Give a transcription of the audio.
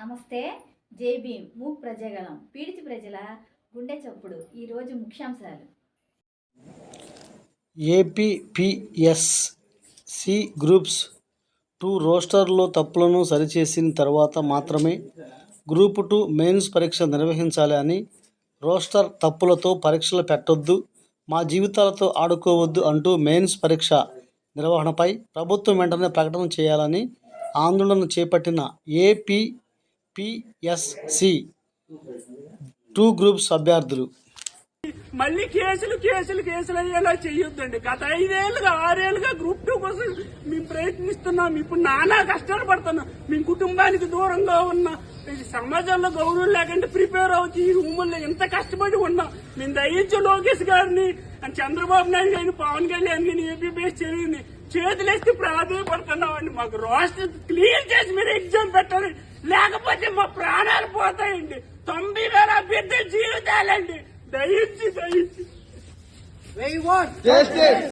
నమస్తే జై భీమ్. మూక్ ప్రజగలం పీడితి ప్రజల గుండె చప్పుడు. ఈరోజు ముఖ్యాంశాలు. ఏపీపీఎస్సి గ్రూప్స్ టూ రోస్టర్లో తప్పులను సరిచేసిన తర్వాత మాత్రమే గ్రూప్ టూ మెయిన్స్ పరీక్ష నిర్వహించాలి అని రోస్టర్ తప్పులతో పరీక్షలు పెట్టొద్దు మా జీవితాలతో ఆడుకోవద్దు అంటూ మెయిన్స్ పరీక్ష నిర్వహణపై ప్రభుత్వం వెంటనే ప్రకటన చేయాలని ఆందోళన చేపట్టిన ఏపీ పిఎస్సి టూ గ్రూప్స్ అభ్యర్థులు. మళ్ళీ కేసులు కేసులు కేసులు అయ్యేలా చెయ్యొద్దండి. గత ఐదేళ్ళుగా ఆరేళ్ళుగా గ్రూప్ టూ కోసం మేము ప్రయత్నిస్తున్నాం. ఇప్పుడు నానా కష్టాలు పడుతున్నాం. మేము కుటుంబానికి దూరంగా ఉన్నాం. ఇది సమాజంలో గౌరవం లేకుండా ప్రిపేర్ అవుతూ ఈ రూముల్లో ఎంత కష్టపడి ఉన్నాం. మేము దయించు లోకేష్ గారిని and చంద్రబాబు నాయుడు గారిని పవన్ కళ్యాణ్ గారిని ఏపీబీఎస్ చదివింది చేతులేసి ప్రాధాన్యపడుతున్నామండి మాకు రోస్టర్ క్లియర్ చేసి మీరు ఎగ్జామ్ పెట్టాలి లేకపోతే మా ప్రాణాలు పోతాయండి. తొంభై వేల అభ్యర్థుల జీవితాలండి. దయించి దయించి